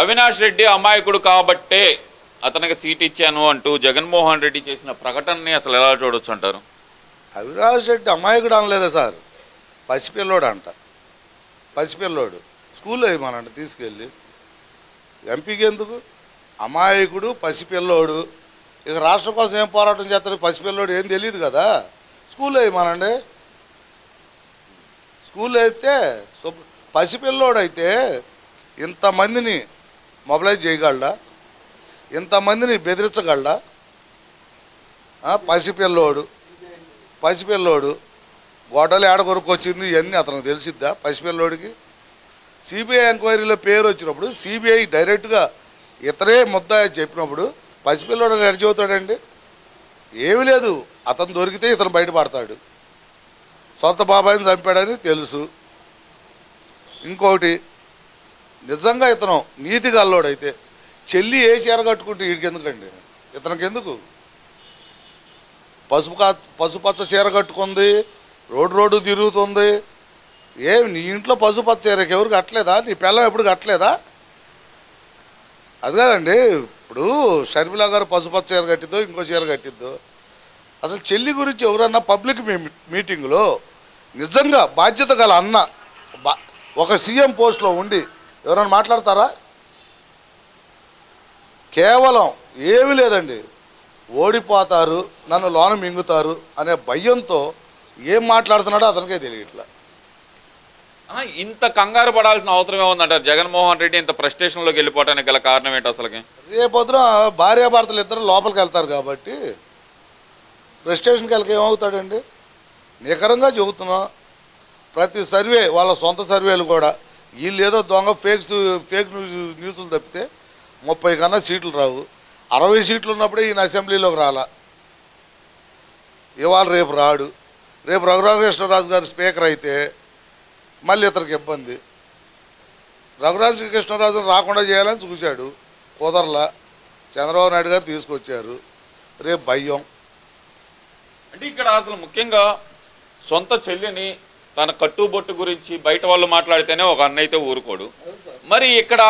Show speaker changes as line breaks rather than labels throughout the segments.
అవినాష్ రెడ్డి అమాయకుడు కాబట్టే అతనికి సీట్ ఇచ్చాను అంటూ జగన్మోహన్ రెడ్డి చేసిన ప్రకటనని అసలు ఎలా చూడొచ్చు అంటారు?
అవినాష్ రెడ్డి అమాయకుడు అనలేదా సార్? పసిపిల్లోడు అంట. పసిపిల్లోడు. స్కూల్లో వేయమనండి తీసుకెళ్ళి. ఎంపీకి ఎందుకు? అమాయకుడు పసిపిల్లోడు. ఇక రాష్ట్రం కోసం ఏం పోరాటం చేస్తాడు? పసిపిల్లోడు ఏం తెలియదు కదా. స్కూల్లో మనండి స్కూల్లో అయితే శుభ్ర పసిపిల్లోడు అయితే ఇంతమందిని మొబిలైజ్ చేయగలడా? ఇంతమందిని బెదిరించగలడా? పసిపిల్లోడు పసిపిల్లోడు గొడవలు ఏడ కొనుక్కొచ్చింది ఇవన్నీ అతనికి తెలిసిద్దా పసిపిల్లోడికి? సిబిఐ ఎంక్వైరీలో పేరు వచ్చినప్పుడు సిబిఐ డైరెక్ట్గా ఇతరే ముద్ద చెప్పినప్పుడు పసిపిల్లోడు ఎడ చెబుతాడండి? ఏమీ లేదు అతను దొరికితే ఇతను బయటపడతాడు. సొంత బాబాయిని చంపాడని తెలుసు. ఇంకోటి నిజంగా ఇతను నీతి గల్లోడైతే చెల్లి ఏ చీర కట్టుకుంటే వీడికి ఎందుకండి ఇతనికి ఎందుకు పసుపు కా పసుపచ్చ చీర కట్టుకుంది రోడ్డు రోడ్డు తిరుగుతుంది. ఏం నీ ఇంట్లో పసుపచ్చ చీరకి ఎవరు కట్టలేదా? నీ పిల్లం ఎప్పుడు కట్టలేదా? అది కాదండి ఇప్పుడు షర్మిల గారు పసుపచ్చ చీర కట్టిద్దో ఇంకో చీర కట్టిద్దో. అసలు చెల్లి గురించి ఎవరన్నా పబ్లిక్ మీ- మీటింగ్లో నిజంగా బాధ్యత గల అన్న బా- ఒక సీఎం పోస్ట్లో ఉండి ఎవరైనా మాట్లాడతారా? కేవలం ఏమీ లేదండి. ఓడిపోతారు నన్ను లోన మింగుతారు అనే భయంతో ఏం మాట్లాడుతున్నాడో అతనికే తెలియట్లా.
ఇంత కంగారు పడాల్సిన అవసరం ఏముందంటారు జగన్మోహన్ రెడ్డి ఇంత ఫ్రస్ట్రేషన్లోకి వెళ్ళిపోవడానికి గల కారణం ఏంటి అసలుకి?
రేపొద్దున భార్యాభర్తలు ఇద్దరు లోపలికి వెళ్తారు కాబట్టి ప్రెస్టేషన్కి వెళ్ళక ఏమవుతాడండి? నికరంగా చెబుతున్నా. ప్రతి సర్వే వాళ్ళ సొంత సర్వేలు కూడా వీళ్ళు ఏదో దొంగ ఫేక్స్ ఫేక్ న్యూస్ న్యూస్లు తప్పితే ముప్పై కన్నా సీట్లు రావు. అరవై సీట్లు ఉన్నప్పుడే ఈయన అసెంబ్లీలోకి రాలా. ఇవాళ రేపు రాడు. రేపు రఘురామకృష్ణరాజు గారు స్పీకర్ అయితే మళ్ళీ ఇతనికి ఇబ్బంది. రఘురాజు కృష్ణరాజు రాకుండా చేయాలని చూశాడు. కుదరలా. చంద్రబాబు నాయుడు గారు తీసుకొచ్చారు. రేపు భయం.
అంటే ఇక్కడ అసలు ముఖ్యంగా సొంత చెల్లిని తన కట్టుబొట్టు గురించి బయట వాళ్ళు మాట్లాడితేనే ఒక అన్న అయితే ఊరుకోడు. మరి ఇక్కడ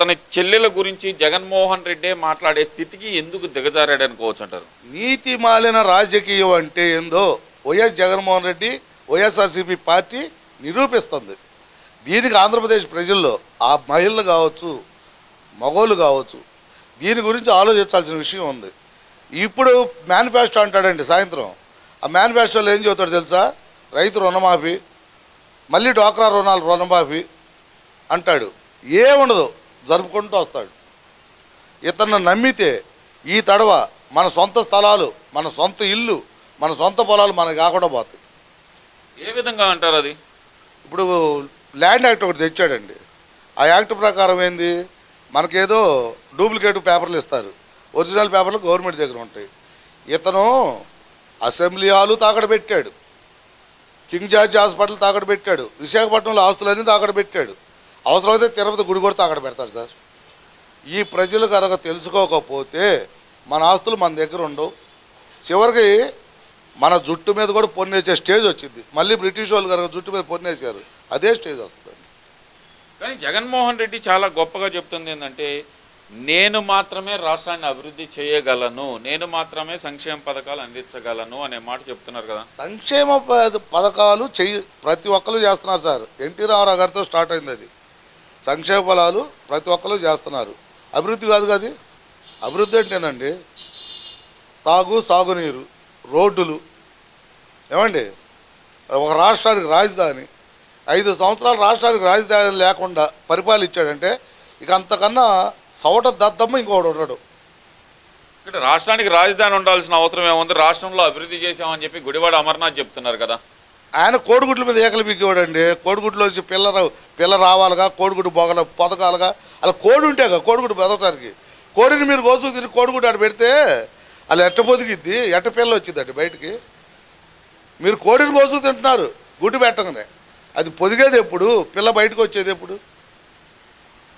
తన చెల్లెల గురించి జగన్మోహన్ రెడ్డి మాట్లాడే స్థితికి ఎందుకు దిగజారాడు అనుకోవచ్చు అంటారు?
నీతి మాలిన రాజకీయం అంటే ఏందో YS Jaganmohan Reddy YSRCP party నిరూపిస్తుంది. దీనికి ఆంధ్రప్రదేశ్ ప్రజల్లో ఆ మహిళలు కావచ్చు మగోళ్ళు కావచ్చు దీని గురించి ఆలోచించాల్సిన విషయం ఉంది. ఇప్పుడు మేనిఫెస్టో అంటాడండి సాయంత్రం. ఆ మేనిఫెస్టోలో ఏం చెబుతాడు తెలుసా? రైతు రుణమాఫీ మళ్ళీ డ్వాక్రా రుణాలు రుణమాఫీ అంటాడు. ఏముండదు జరుపుకుంటూ వస్తాడు. ఇతన్ని నమ్మితే ఈ తడవ మన సొంత స్థలాలు మన సొంత ఇల్లు మన సొంత పొలాలు మనకు కాకుండా పోతాయి.
ఏ విధంగా అంటారు అది?
ఇప్పుడు ల్యాండ్ యాక్ట్ ఒకటి తెచ్చాడండి. ఆ యాక్ట్ ప్రకారం ఏంది? మనకేదో డూప్లికేట్ పేపర్లు ఇస్తారు. ఒరిజినల్ పేపర్లు గవర్నమెంట్ దగ్గర ఉంటాయి. ఇతను అసెంబ్లీ హాలు తాకడ పెట్టాడు. కింగ్ జార్జ్ హాస్పిటల్ తాకడ పెట్టాడు విశాఖపట్నంలో ఆస్తులన్నీ తాకడ పెట్టాడు అవసరమైతే తిరుపతి గుడి కూడా తాకడ పెడతాడు సార్. ఈ ప్రజలు కనుక తెలుసుకోకపోతే మన ఆస్తులు మన దగ్గర ఉండవు. చివరికి మన జుట్టు మీద కూడా పొన్నేసే స్టేజ్ వచ్చింది. మళ్ళీ బ్రిటిష్ వాళ్ళు కనుక జుట్టు మీద పొన్నేసారు అదే స్టేజ్ వస్తుంది.
కానీ జగన్మోహన్ రెడ్డి చాలా గొప్పగా చెప్తుంది ఏంటంటే నేను మాత్రమే రాష్ట్రాన్ని అభివృద్ధి చేయగలను నేను మాత్రమే సంక్షేమ పథకాలు అందించగలను అనే మాట చెప్తున్నారు కదా.
సంక్షేమ పథకాలు చెయ్యి ప్రతి ఒక్కరు చేస్తున్నారు సార్. ఎన్టీ రామారావు గారితో స్టార్ట్ అయింది అది. సంక్షేమ ఫలాలు ప్రతి ఒక్కరు చేస్తున్నారు. అభివృద్ధి కాదు కాదు అభివృద్ధి అంటే ఏంటండి తాగు సాగునీరు రోడ్డులు. ఏమండి? ఒక రాష్ట్రానికి రాజధాని ఐదు సంవత్సరాలు రాష్ట్రానికి రాజధాని లేకుండా పరిపాలించాడంటే ఇక అంతకన్నా సవట దద్దమ్మ ఇంకోటి ఉండడు
ఇక్కడ రాష్ట్రానికి రాజధాని ఉండాల్సిన అవసరం ఏముంది? రాష్ట్రంలో అభివృద్ధి చేశామని చెప్పి గుడివాడ అమర్నాథ్ చెప్తున్నారు కదా.
ఆయన కోడిగుడ్ల మీద ఏకలు బిగ్గేవాడండి కోడిగుడ్లో వచ్చి పిల్ల పిల్ల రావాలిగా కోడిగుడ్డు బొగల పొదగాలుగా అలా కోడి ఉంటేగా కోడిగుడ్డు బతకడానికి కోడిని మీరు కోసుకు తిరిగి కోడిగుడ్డు ఆడ పెడితే అలా ఎట్ట పొదిగిద్ది ఎట్ట పిల్ల వచ్చిందండి బయటికి? మీరు కోడిని కోసుకు తింటున్నారు. గుడ్డు పెట్టగానే. అది పొదిగేది ఎప్పుడు? పిల్ల బయటకు వచ్చేది ఎప్పుడు?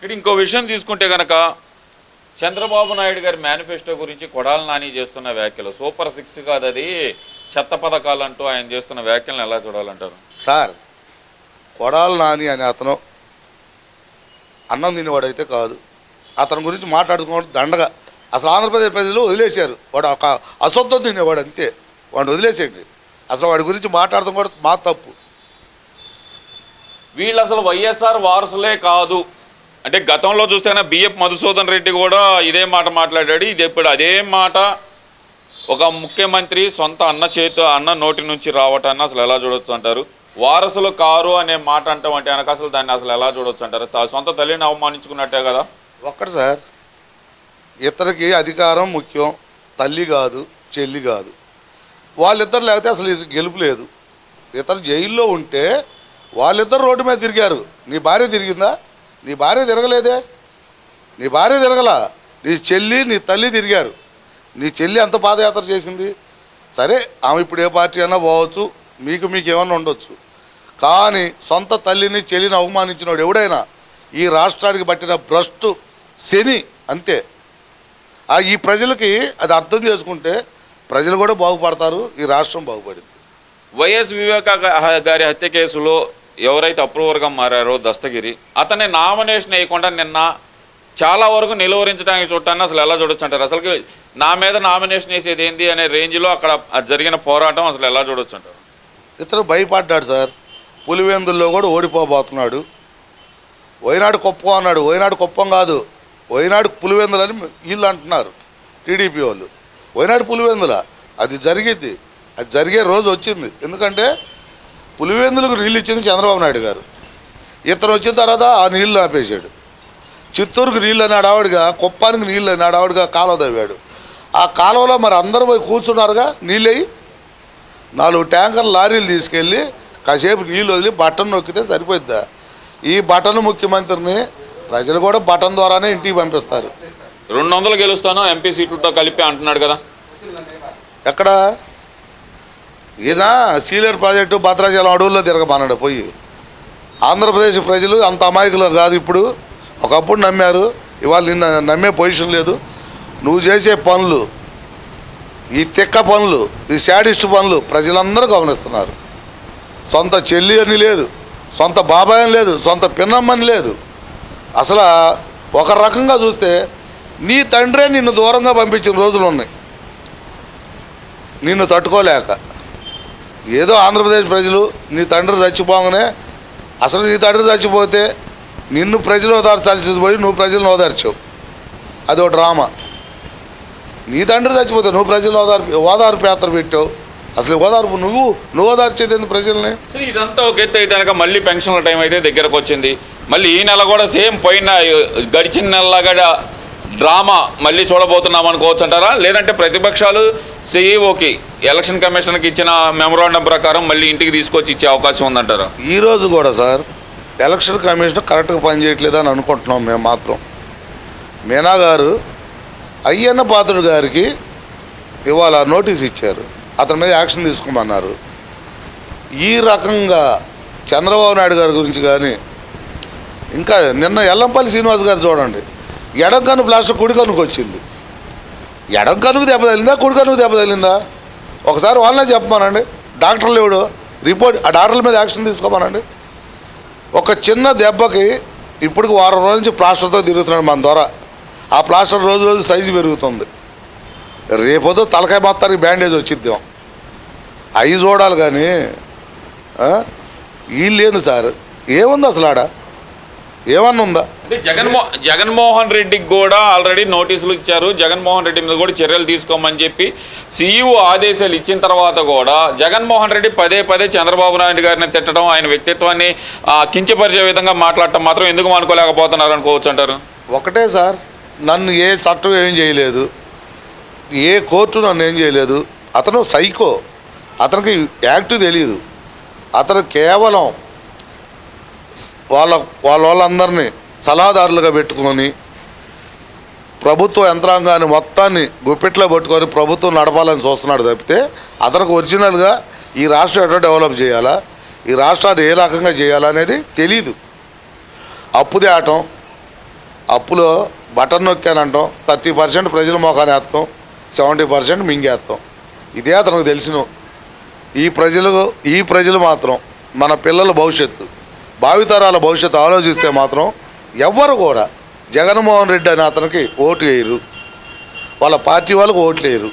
ఇక్కడ ఇంకో విషయం తీసుకుంటే కనుక చంద్రబాబు నాయుడు గారి మేనిఫెస్టో గురించి కొడాల నాని చేస్తున్న వ్యాఖ్యలు. సూపర్ సిక్స్ కాదు అది. చెత్త పథకాలు అంటూ ఆయన చేస్తున్న వ్యాఖ్యలను ఎలా చూడాలంటారు?
సార్ కొడాలి నాని అనే అతను అన్నం తినేవాడు అయితే కాదు. అతని గురించి మాట్లాడుకోవడం దండగా. అసలు ఆంధ్రప్రదేశ్ ప్రజలు వదిలేశారు. వాడు ఒక అసొద్దం తినేవాడు అంతే. వాడిని వదిలేసేయండి. అసలు వాడి గురించి మాట్లాడడం కూడా మా తప్పు.
వీళ్ళు అసలు వైఎస్ఆర్ వారసులే కాదు. అంటే గతంలో చూస్తేనే బిఎఫ్ మధుసూదన్ రెడ్డి కూడా ఇదే మాట మాట్లాడాడు. ఇది ఇప్పుడు అదే మాట ఒక ముఖ్యమంత్రి సొంత అన్న చేతి అన్న నోటి నుంచి రావటాన్ని అసలు ఎలా చూడొచ్చు అంటారు? వారసులు కారు అనే మాట అంటాం అంటే వెనక అసలు దాన్ని అసలు ఎలా చూడొచ్చు అంటారు? సొంత తల్లిని అవమానించుకున్నట్టే కదా?
ఒక్కటి సార్ ఇతనికి అధికారం ముఖ్యం తల్లి కాదు చెల్లి కాదు. వాళ్ళిద్దరు లేకపోతే అసలు గెలుపు లేదు. ఇతను జైల్లో ఉంటే వాళ్ళిద్దరు రోడ్డు మీద తిరిగారు. నీ భార్య తిరిగిందా? నీ భార్య తిరగలేదే? నీ భార్య తిరగల? నీ చెల్లి నీ తల్లి తిరిగారు. నీ చెల్లి అంత పాదయాత్ర చేసింది. సరే ఆమె ఇప్పుడు ఏ పార్టీ అయినా పోవచ్చు. మీకు మీకు ఏమన్నా ఉండొచ్చు. కానీ సొంత తల్లిని చెల్లిని అవమానించినోడు ఎవడైనా ఈ రాష్ట్రానికి పట్టిన భ్రష్టు శని అంతే. ఈ ప్రజలకి అది అర్థం చేసుకుంటే ప్రజలు కూడా బాగుపడతారు ఈ రాష్ట్రం బాగుపడింది.
వైఎస్ వివేక గారి హత్య కేసులో ఎవరైతే అప్రూవర్గా మారారో దస్తగిరి అతన్ని నామినేషన్ వేయకుండా నిన్న చాలా వరకు నిలువరించడానికి చూడటాన్ని అసలు ఎలా చూడొచ్చు అంటారు అసలు నా మీద నామినేషన్ వేసేది ఏంది అనే రేంజ్లో అక్కడ జరిగిన పోరాటం అసలు ఎలా చూడొచ్చు అంటారు
ఇతను భయపడ్డాడు సార్. పులివెందుల్లో కూడా ఓడిపోబోతున్నాడు. వైనాడు కుప్పం అన్నాడు. వైనాడు కుప్పం కాదు. వైనాడు పులివెందులు అని వీళ్ళు అంటున్నారు టీడీపీ వాళ్ళు. వైనాడు పులివెందుల? అది జరిగింది. అది జరిగే రోజు వచ్చింది. ఎందుకంటే పులివెందులకు నీళ్ళు ఇచ్చింది చంద్రబాబు నాయుడు గారు. ఇతను వచ్చిన తర్వాత ఆ నీళ్ళు ఆపేశాడు. చిత్తూరుకు నీళ్ళు అని ఆడావిడిగా కుప్పానికి నీళ్ళు అని ఆడావిడిగా కాలువ తవ్వాడు. ఆ కాలువలో మరి అందరూ పోయి కూర్చున్నారుగా నీళ్ళయి? నాలుగు ట్యాంకర్ లారీలు తీసుకెళ్ళి కాసేపు నీళ్ళు వదిలి బటన్ నొక్కితే సరిపోద్దా ఈ బటన్ ముఖ్యమంత్రిని ప్రజలు కూడా బటన్ ద్వారానే ఇంటికి పంపిస్తారు.
రెండు వందలు గెలుస్తాను ఎంపీ సీట్లతో కలిపి అంటున్నాడు కదా.
ఎక్కడ? ఈయన సీలియర్ ప్రాజెక్టు భద్రాచలం అడవుల్లో తిరగమన్నాడు పోయి. ఆంధ్రప్రదేశ్ ప్రజలు అంత అమాయకులు కాదు ఇప్పుడు. ఒకప్పుడు నమ్మారు. ఇవాళ నిన్న నమ్మే పొజిషన్ లేదు. నువ్వు చేసే పనులు ఈ తిక్క పనులు ఈ శాడిస్ట్ పనులు ప్రజలందరూ గమనిస్తున్నారు. సొంత చెల్లి అని లేదు సొంత బాబాయ్ అని లేదు సొంత పిన్నమ్మని లేదు. అసలు ఒక రకంగా చూస్తే నీ తండ్రే నిన్ను దూరంగా పంపించిన రోజులు ఉన్నాయి. నిన్ను తట్టుకోలేక. ఏదో ఆంధ్రప్రదేశ్ ప్రజలు నీ తండ్రి చచ్చిపోగానే అసలు నీ తండ్రి చచ్చిపోతే నిన్ను ప్రజలు ఓదార్చాల్సి పోయి నువ్వు ప్రజలను ఓదార్చావు. అది ఒక డ్రామా. నీ తండ్రి చచ్చిపోతే నువ్వు ప్రజలు ఓదార్పు ఓదార్పు యాత్ర పెట్టావు. అసలు ఓదార్పు నువ్వు నువ్వు ఓదార్చేది ఎందుకు ప్రజల్ని?
ఇదంతా ఒక ఎత్తు అయితే కనుక మళ్ళీ పెన్షన్ల టైం అయితే దగ్గరకు వచ్చింది. మళ్ళీ ఈ నెల కూడా సేమ్ పోయిన గడిచిన నెలలాగా డ్రామా మళ్ళీ చూడబోతున్నాం అనుకోవచ్చు అంటారా లేదంటే ప్రతిపక్షాలు సిఈఓకి ఎలక్షన్ కమిషన్కి ఇచ్చిన మెమోరాండం ప్రకారం మళ్ళీ ఇంటికి తీసుకొచ్చి ఇచ్చే అవకాశం ఉందంటారు.
ఈరోజు కూడా సార్ ఎలక్షన్ కమిషన్ కరెక్ట్గా పనిచేయట్లేదని అని అనుకుంటున్నాం మేము మాత్రం. మీనా గారు అయ్యన్న పాత్రుడు గారికి ఇవాళ నోటీస్ ఇచ్చారు. అతని మీద యాక్షన్ తీసుకోమన్నారు. ఈ రకంగా చంద్రబాబు నాయుడు గారి గురించి కానీ ఇంకా నిన్న ఎల్లంపల్లి శ్రీనివాస్ గారు చూడండి ఎడం కను ప్లాస్టర్ కుడి కనుకొచ్చింది వచ్చింది ఎడం కనుకు దెబ్బ తగిలిందా కుడి కనుకు దెబ్బ తగిలిందా? ఒకసారి వాళ్ళనే చెప్పమానండి. డాక్టర్లు ఎవడు రిపోర్ట్ ఆ డాక్టర్ల మీద యాక్షన్ తీసుకోమనండి. ఒక చిన్న దెబ్బకి ఇప్పటికి వారం రోజుల నుంచి ప్లాస్టర్తో తిరుగుతున్నాడు మన ద్వారా. ఆ ప్లాస్టర్ రోజు రోజు సైజు పెరుగుతుంది. రేపొద్దు తలకాయ మొత్తానికి బ్యాండేజ్ వచ్చిద్దాం అవి చూడాలి కానీ ఆ? వీళ్ళు ఏంది సార్. ఏముంది అసలు ఆడ ఏమన్నా ఉందా?
అంటే జగన్మో జగన్మోహన్ రెడ్డికి కూడా ఆల్రెడీ నోటీసులు ఇచ్చారు. జగన్మోహన్ రెడ్డి మీద కూడా చర్యలు తీసుకోమని చెప్పి సీఈఓ ఆదేశాలు ఇచ్చిన తర్వాత కూడా జగన్మోహన్ రెడ్డి పదే పదే చంద్రబాబు నాయుడు గారిని తిట్టడం ఆయన వ్యక్తిత్వాన్ని కించపరిచే విధంగా మాట్లాడటం మాత్రం ఎందుకు అనుకోలేకపోతున్నారు అనుకోవచ్చు అంటారు?
ఒకటే సార్ నన్ను ఏ చట్టం ఏం చేయలేదు. ఏ కోర్టు నన్ను ఏం చేయలేదు. అతను సైకో. అతనికి యాక్ట్ తెలియదు అతను కేవలం వాళ్ళ వాళ్ళ వాళ్ళందరినీ సలహాదారులుగా పెట్టుకొని ప్రభుత్వ యంత్రాంగాన్ని మొత్తాన్ని గుప్పెట్లో పట్టుకొని ప్రభుత్వం నడపాలని చూస్తున్నాడు తప్పితే అతనికి ఒరిజినల్గా ఈ రాష్ట్రం ఎట్లా డెవలప్ చేయాలా? ఈ రాష్ట్రాన్ని ఏ రకంగా చేయాలా అనేది తెలీదు. అప్పు తేవటం అప్పులో బటన్ నొక్కానంటాం థర్టీ పర్సెంట్ ప్రజల మోకాన్ని వేస్తాం సెవెంటీ పర్సెంట్ మింగేస్తాం ఇదే అతనికి తెలిసిన. ఈ ప్రజలు ఈ ప్రజలు మాత్రం మన పిల్లల భవిష్యత్తు. భావితరాల భవిష్యత్తు ఆలోచిస్తే మాత్రం ఎవ్వరు కూడా జగన్మోహన్ రెడ్డి అనే అతనికి ఓటు వేయరు. వాళ్ళ పార్టీ వాళ్ళకు ఓట్లు వేయరు.